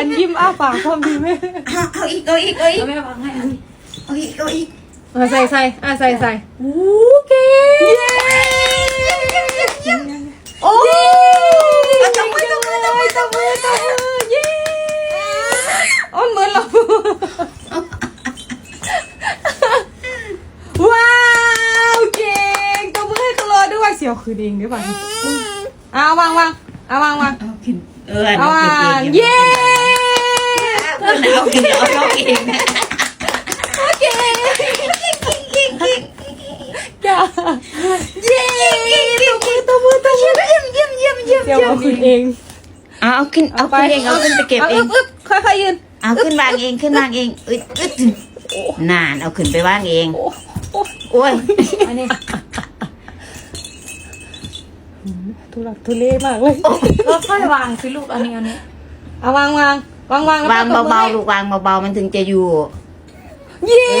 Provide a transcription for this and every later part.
างความดีแม่เอาเอาอีกเอาอีกเอาอีกเอาแม่วางให้อันนี้เอาอีกเอาอีกอะใส่ใส่อะใส่ใส่โอ้เก่งโอ้เอาตบมือตบมือตบมือตบมือตบมือเย้อ้อนเหมือนเราว้าวเก่งตบมือให้คลอด้วยเสียวคืนเองด้วยป่ะเอาวางวางเอาวางวางเอากินเออเอาเอาวากินงเองเย้เพื่อนนะเอากินเอาเราเองนะเก่งจ้าเย้ตบมือตบมือตบมือเยี่ยมเยี่ยมเยี่ยมเยี่ยมเดี๋ยวเอาคืนเองเอาเอาขึ้นเอาขึ้นเองเอาขึ้นไปเก็บเองอึ๊บค่อยๆยืนเอาขึ้นวางเองขึ้นวางเองอึดอึดนานเอาขึ้นไปวางเองโอ้โอ้โอ้ยอันนี้ทุลักทุเลมากเลยก็ค่อยวางสิลูกอันนี้อันนี้เอาวางวาง วางวางวางเบาๆลูกวางเบาๆมันถึงจะอยู่เย้เอ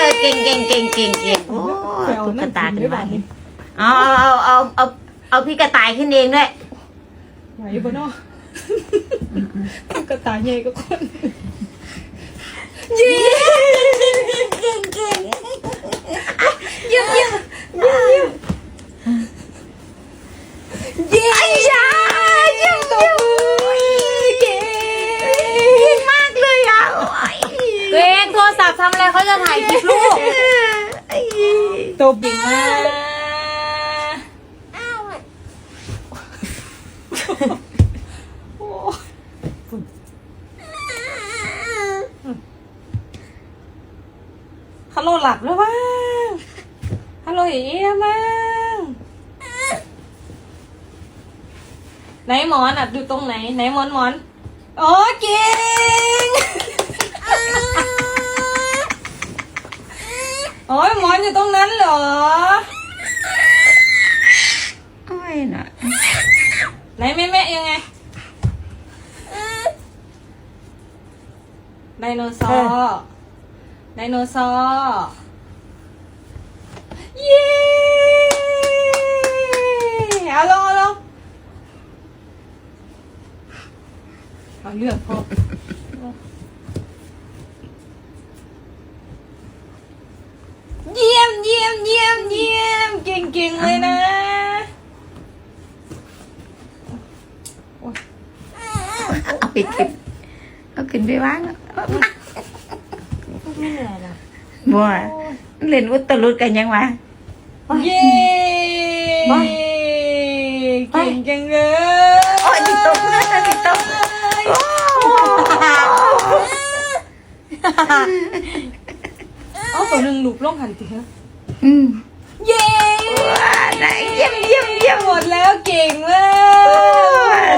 อเก่งเก่งเก่งเก่งเก่งโอ้ยตุ๊กตาขึ้นมาเอาเอาเอาเอาเอาเอาพี่กระต่ายขึ้นเองด้วยไหวอยู่บนนอกกระต่ายใหญ่ก็คนเย้เก่งเก่งเยี่ยมเยี่ยมเยี่ยมเยี่ยมเย้ยาเยี่ยมตบมือเก่ง มากเลยอะโอ้ย ตัวเองโทรศัพท์ทำอะไรเขาจะถ่ายคลิปลูกไอ้ตบดีมาฮัลโหลหลับแล้วมั้งฮัลโหลเอ๋มั้งไหนหมอนอะดูตรงไหน ไหนหมอนหมอน โอ้เก่ง โอ้ยหมอนอยู่ตรงนั้นเหรอโอ้ยน่ะไหนแม่แม่ยังไงไดโนเสาร์ไดโนเสาร์เย้เอาลงเอาลงเอาเลือกพอเยี่ยมเยี่ยมเยี่ยมเยี่ยม เก่งเก่งๆเลยนะเอาไปขึ้นเอาขึ้นไปวางไม่เหนื่อยหรอกบัวเล่นอุตลุดกันยังวะเย้ไปเก่งจังเลยโอ้ยติดตกติดตกโอ้เอาตัวหนึ่งลูกล่องหันติฮะอืม นเยี่ยมเยี่ยมเยี่ยมหมดแล้วเก่งมาก